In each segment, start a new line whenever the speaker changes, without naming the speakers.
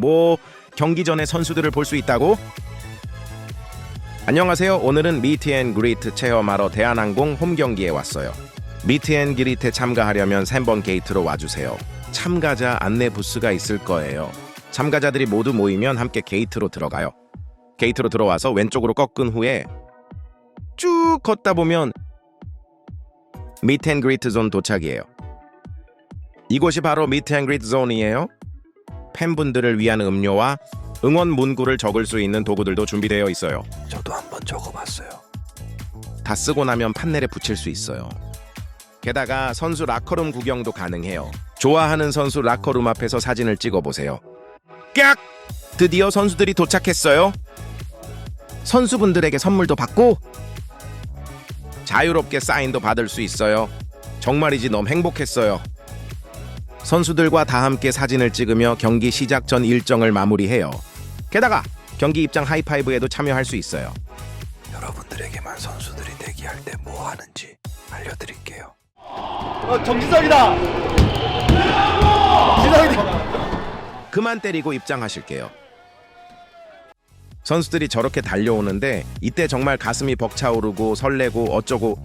뭐 경기 전에 선수들을 볼 수 있다고? 안녕하세요. 오늘은 미트앤 그리트 체험하러 대한항공 홈 경기에 왔어요. 미트앤 그리트에 참가하려면 3번 게이트로 와주세요. 참가자 안내 부스가 있을 거예요. 참가자들이 모두 모이면 함께 게이트로 들어가요. 게이트로 들어와서 왼쪽으로 꺾은 후에 쭉 걷다 보면 미트앤 그리트 존 도착이에요. 이곳이 바로 미트앤 그리트 존이에요. 팬분들을 위한 음료와 응원 문구를 적을 수 있는 도구들도 준비되어 있어요.
저도 한번 적어봤어요.
다 쓰고 나면 판넬에 붙일 수 있어요. 게다가 선수 라커룸 구경도 가능해요. 좋아하는 선수 라커룸 앞에서 사진을 찍어보세요. 깍! 드디어 선수들이 도착했어요. 선수분들에게 선물도 받고 자유롭게 사인도 받을 수 있어요. 정말이지 너무 행복했어요. 선수들과 다 함께 사진을 찍으며 경기 시작 전 일정을 마무리해요. 게다가 경기 입장 하이파이브에도 참여할 수 있어요.
여러분들에게만 선수들이 대기할 때 뭐 하는지 알려드릴게요.
어, 정지석이다. 지석이다.
그만 때리고 입장하실게요. 선수들이 저렇게 달려오는데 이때 정말 가슴이 벅차오르고 설레고 어쩌고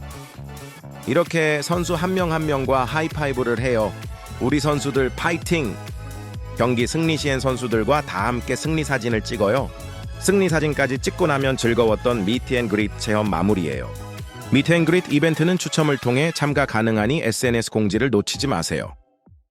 이렇게 선수 한 명한 명과 하이파이브를 해요. 우리 선수들 파이팅! 경기 승리 시엔 선수들과 다 함께 승리 사진을 찍어요. 승리 사진까지 찍고 나면 즐거웠던 미트앤그릿 체험 마무리예요. 미트앤그릿 이벤트는 추첨을 통해 참가 가능하니 SNS 공지를 놓치지 마세요.